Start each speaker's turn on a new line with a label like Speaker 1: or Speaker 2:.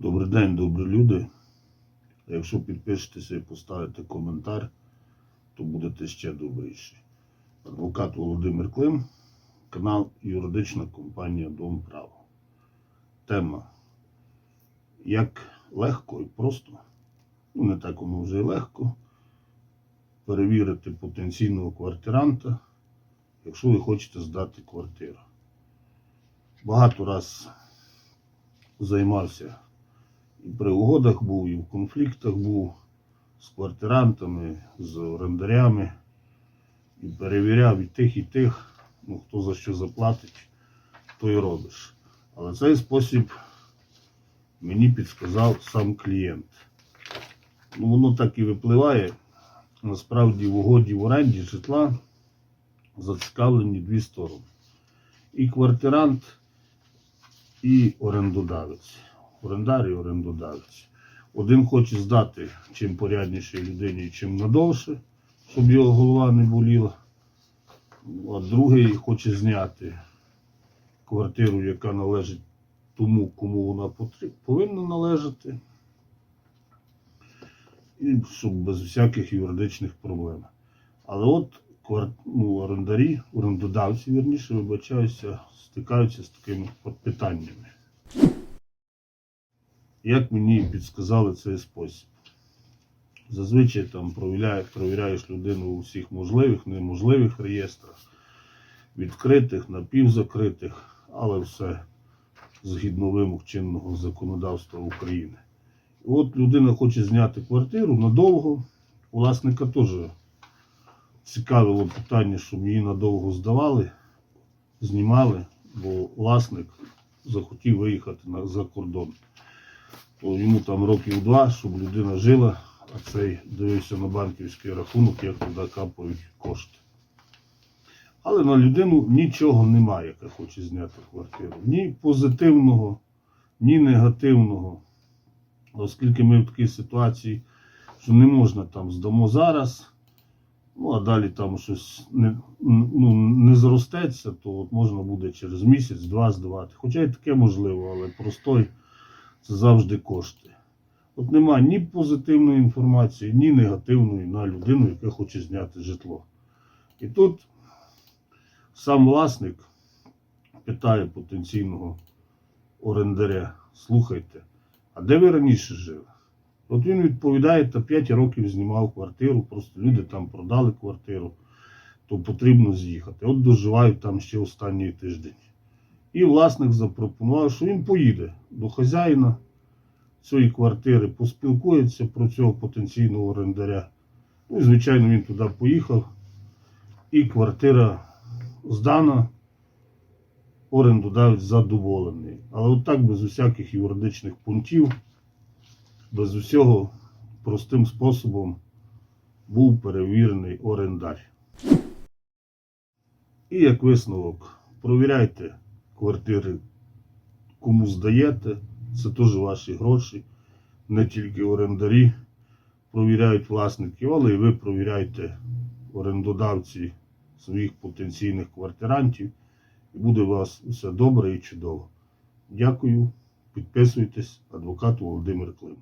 Speaker 1: Добрий день, добрі люди. Якщо підпишетеся і поставите коментар, то будете ще добріші. Адвокат Володимир Клим, канал Юридична компанія Дом Право. Тема. Як легко і просто, ну не так воно вже і легко, перевірити потенційного квартиранта, якщо ви хочете здати квартиру. Багато раз займався і при угодах був, і в конфліктах був з квартирантами, з орендарями. І перевіряв і тих, і тих, ну хто за що заплатить, то і робиш. Але цей спосіб мені підсказав сам клієнт. Ну, воно так і випливає. Насправді в угоді в оренді житла зацікавлені дві сторони. І квартирант, і орендодавець. Орендар і орендодавець. Один хоче здати чим поряднішій людині, чим надовше, щоб його голова не боліла. А другий хоче зняти квартиру, яка належить тому, кому вона повинна належати. І щоб без всяких юридичних проблем. Але от ну, орендарі, орендодавці, вірніше, вибачаюся, стикаються з такими питаннями. Як мені підсказали цей спосіб? Зазвичай там провіряє- провіряєш людину у всіх можливих, неможливих реєстрах, відкритих, напівзакритих, але все згідно вимог чинного законодавства України. От людина хоче зняти квартиру надовго. Власника теж цікавило питання, щоб її надовго здавали, знімали, бо власник захотів виїхати за кордон. Йому там років два, щоб людина жила, а цей дивився на банківський рахунок, як туди капають кошти. Але на людину нічого немає, яка хоче зняти квартиру. Ні позитивного, ні негативного. Оскільки ми в такій ситуації, що не можна там здамо зараз, ну а далі там щось не, ну, не зростеться, то от можна буде через місяць-два здавати. Хоча і таке можливо, але простой це завжди кошти. От нема ні позитивної інформації, ні негативної на людину, яка хоче зняти житло. І тут сам власник питає потенційного орендаря: слухайте, а де ви раніше жили? От він відповідає, та 5 років знімав квартиру, просто люди там продали квартиру, то потрібно з'їхати. От доживають там ще останній тиждень. І власник запропонував, що він поїде до хазяїна цієї квартири, поспілкується про цього потенційного орендаря. Ну і, звичайно, він туди поїхав, і квартира здана, орендодавець задоволений. Але от так без усяких юридичних пунктів, без усього простим способом був перевірений орендар. І як висновок, провіряйте квартири, кому здаєте, це теж ваші гроші, не тільки орендарі провіряють власників, але і ви провіряйте орендодавці своїх потенційних квартирантів, і буде у вас все добре і чудово. Дякую, підписуйтесь, адвокат Володимир Клим.